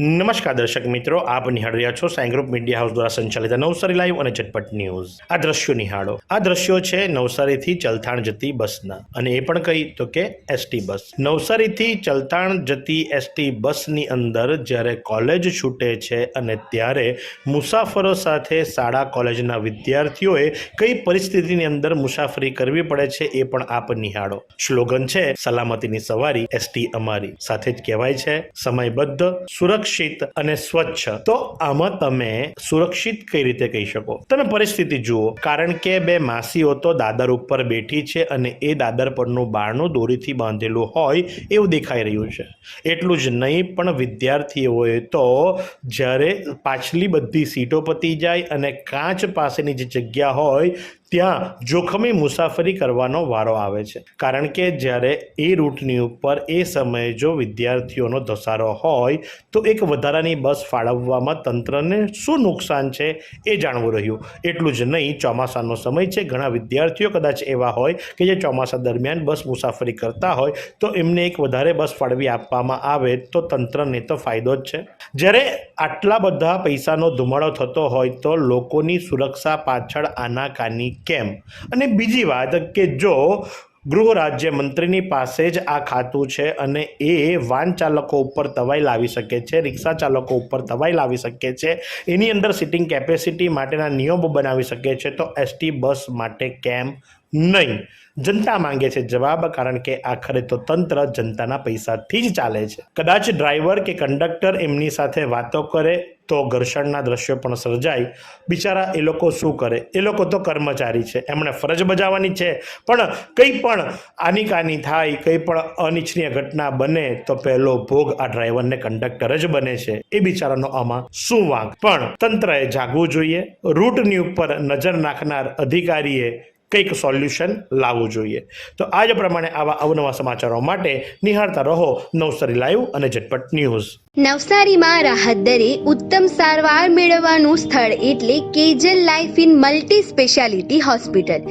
નમસ્કાર દર્શક મિત્રો, આપ નિહાળ રહ્યા છો સાઈ ગ્રુપ મીડિયા હાઉસ દ્વારા સંચાલિત નવસારી લાઈવ અને ઝટપટ ન્યૂઝ. આ દ્રશ્યો નિહાળો. આ દ્રશ્યો છે નવસારીથી ચલથાણ જતી બસના. અને એ પણ કહી તો કે એસટી બસ. નવસારીથી ચલથાણ જતી એસટી બસની અંદર જ્યારે કોલેજ છૂટે છે અને ત્યારે મુસાફરો સાથે શાળા કોલેજના વિદ્યાર્થીઓએ કઈ પરિસ્થિતિની અંદર મુસાફરી કરવી પડે છે એ પણ આપ નિહાળો. સ્લોગન છે, સલામતીની સવારી, એસટી અમારી. સાથે જ કહેવાય છે, સમયબદ્ધ સુરક્ષિત અને સ્વચ્છ. તો આમાં તમે સુરક્ષિત કઈ રીતે કહી શકો? તમે પરિસ્થિતિ જુઓ. કારણ કે બે માસીઓ તો દાદર ઉપર બેઠી છે અને એ દાદર પરનું બારણું દોરીથી બાંધેલું હોય એવું દેખાઈ રહ્યું છે. એટલું જ નહીં, પણ વિદ્યાર્થીઓએ તો જ્યારે પાછલી બધી સીટો પતી જાય અને કાચ પાસેની જે જગ્યા હોય ત્યાં જોખમી મુસાફરી કરવાનો વારો આવે છે. કારણ કે જ્યારે એ રૂટની ઉપર એ સમયે જો વિદ્યાર્થીઓનો ધસારો હોય, તો એક વધારાની બસ ફાળવવામાં તંત્રને શું નુકસાન છે એ જાણવું રહ્યું. એટલું જ નહીં, ચોમાસાનો સમય છે. ઘણા વિદ્યાર્થીઓ કદાચ એવા હોય કે જે ચોમાસા દરમિયાન બસ મુસાફરી કરતા હોય, તો એમને એક વધારે બસ ફાળવી આપવામાં આવે તો તંત્રને તો ફાયદો જ છે. જ્યારે આટલા બધા પૈસાનો ધુમાડો થતો હોય, તો લોકોની સુરક્ષા પાછળ આનાકાની કેમ? અને બીજી વાત કે જો ગૃહ રાજ્ય મંત્રીની પાસે જ આ ખાતું છે અને એ વાહન ચાલકો ઉપર તવાઈ લાવી શકે છે, રિક્ષા ચાલકો ઉપર તવાઈ લાવી શકે છે, એની અંદર સિટિંગ કેપેસિટી માટેના નિયમો બનાવી શકે છે, તો એસટી બસ માટે કેમ નહીં. જનતા માંગે છે જવાબ કારણ કે આખરે તો તંત્ર જનતાના પૈસાથી જ ચાલે છે. કદાચ ડ્રાઈવર કે કંડક્ટર એમની સાથે વાતો કરે તો ઘર્ષણના દ્રશ્યો પણ સર્જાય. બિચારા એ લોકો શું કરે? એ લોકો તો કર્મચારી છે. એમણે ફરજ બજાવવાની છે. પણ કંઈ પણ આની કાની થાય, કંઈ પણ અનિચ્છનીય ઘટના બને તો પહેલો ભોગ આ ડ્રાઈવરને કંડક્ટર જ બને છે. એ બિચારાનો આમાં શું વાંક? પણ તંત્રએ જાગવું જોઈએ. રૂટની ઉપર નજર નાખનાર અધિકારીએ કંઈક સોલ્યુશન લાવવું જોઈએ. તો આજ પ્રમાણે આવા અવનવા સમાચારો માટે નિહાળતા રહો નવસારી લાઈવ અને ઝટપટ ન્યૂઝ. નવસારીમાં રાહત દરે ઉત્તમ સારવાર મેળવવાનું સ્થળ એટલે Kejal life in multi speciality hospital